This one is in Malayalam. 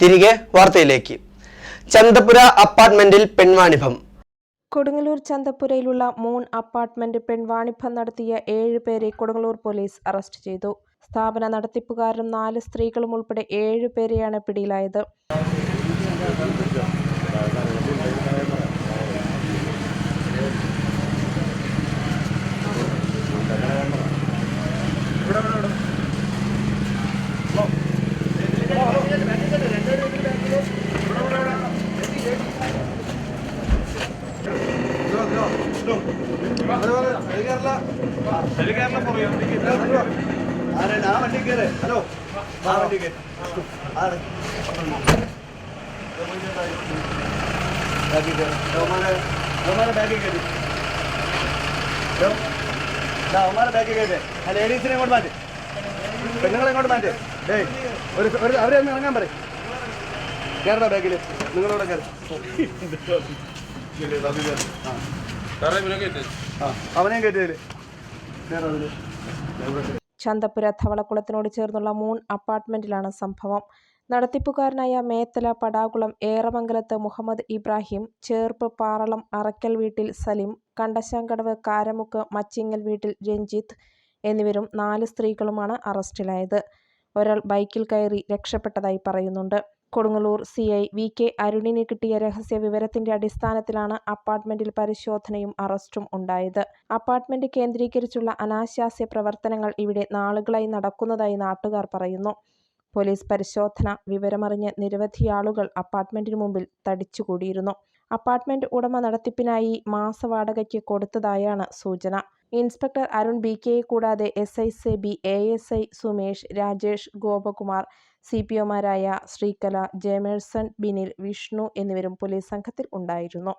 തിരികെ വാർത്തയിലേക്ക്. ചന്തപുര അപ്പാർട്ട്മെന്റിൽ പെൺവാണിഭം. കൊടുങ്ങല്ലൂർ ചന്തപുരയിലുള്ള മൂൺ അപ്പാർട്ട്മെന്റ് പെൺവാണിഭം നടത്തിയ ഏഴ് പേരെ കൊടുങ്ങല്ലൂർ പോലീസ് അറസ്റ്റ് ചെയ്തു. സ്ഥാപന നടത്തിപ്പുകാരനും നാല് സ്ത്രീകളും ഉൾപ്പെടെ ഏഴ് പേരെയാണ് പിടിയിലായത്. ആ വണ്ടി കയറ്. ഹലോ. ആ വണ്ടി കയറി. ആണ് ബാക്കി കയറി. അവന്മാരെ ബാക്കി കയറി. അവന്മാരെ ബാക്കി കയറി. ആ ലേഡീസിനെ ഇങ്ങോട്ട് മാറ്റി. പെണ്ണുങ്ങളെ ഇങ്ങോട്ട് മാറ്റി? ഡേയ് ഒരു ഒരു അവരെ ഒന്ന് ഇറങ്ങാൻ പറയും. കയറടാ ബാക്കിൽ നിങ്ങളോടെ കയറി ആ. അവനെയും കയറ്റിയതിൽ ചന്തപ്പുര ധവളക്കുളത്തിനോട് ചേർന്നുള്ള മൂൺ അപ്പാർട്ട്മെന്റിലാണ് സംഭവം. നടത്തിപ്പുകാരനായ മേത്തല പടാകുളം ഏറമംഗലത്ത് മുഹമ്മദ് ഇബ്രാഹിം ചേർപ്പ് പാറളം അറക്കൽ വീട്ടിൽ സലിം കണ്ടശാങ്കടവ് കാരമുക്ക് മച്ചിങ്ങൽ വീട്ടിൽ രഞ്ജിത്ത് എന്നിവരും നാല് സ്ത്രീകളുമാണ് അറസ്റ്റിലായത്. ഒരാൾ ബൈക്കിൽ കയറി രക്ഷപ്പെട്ടതായി പറയുന്നുണ്ട്. Kodungallur C I V K അരുണിന് കിട്ടിയ രഹസ്യ വിവരത്തിന്റെ അടിസ്ഥാനത്തിലാണ് അപ്പാർട്ട്മെന്റിൽ പരിശോധനയും അറസ്റ്റും ഉണ്ടായത്. അപ്പാർട്ട്മെന്റ് കേന്ദ്രീകരിച്ചുള്ള അനാശാസ്യ പ്രവർത്തനങ്ങൾ ഇവിടെ നാളുകളായി നടക്കുന്നതായി നാട്ടുകാർ പറയുന്നു. പോലീസ് പരിശോധന വിവരമറിഞ്ഞ് നിരവധി ആളുകൾ അപ്പാർട്ട്മെന്റിന് മുമ്പിൽ തടിച്ചുകൂടിയിരുന്നു. അപ്പാർട്ട്മെന്റ് ഉടമ നടത്തിപ്പിനായി മാസവാടകയ്ക്ക് കൊടുത്തതായാണ് സൂചന. ഇൻസ്പെക്ടർ അരുൺ ബി കെയെ കൂടാതെ എസ് ഐ സെ B A S I Sumesh Rajesh Gopakumar C P ഒമാരായ Sreekala Jemerson Binil Vishnu എന്നിവരും പോലീസ് സംഘത്തിൽ ഉണ്ടായിരുന്നു.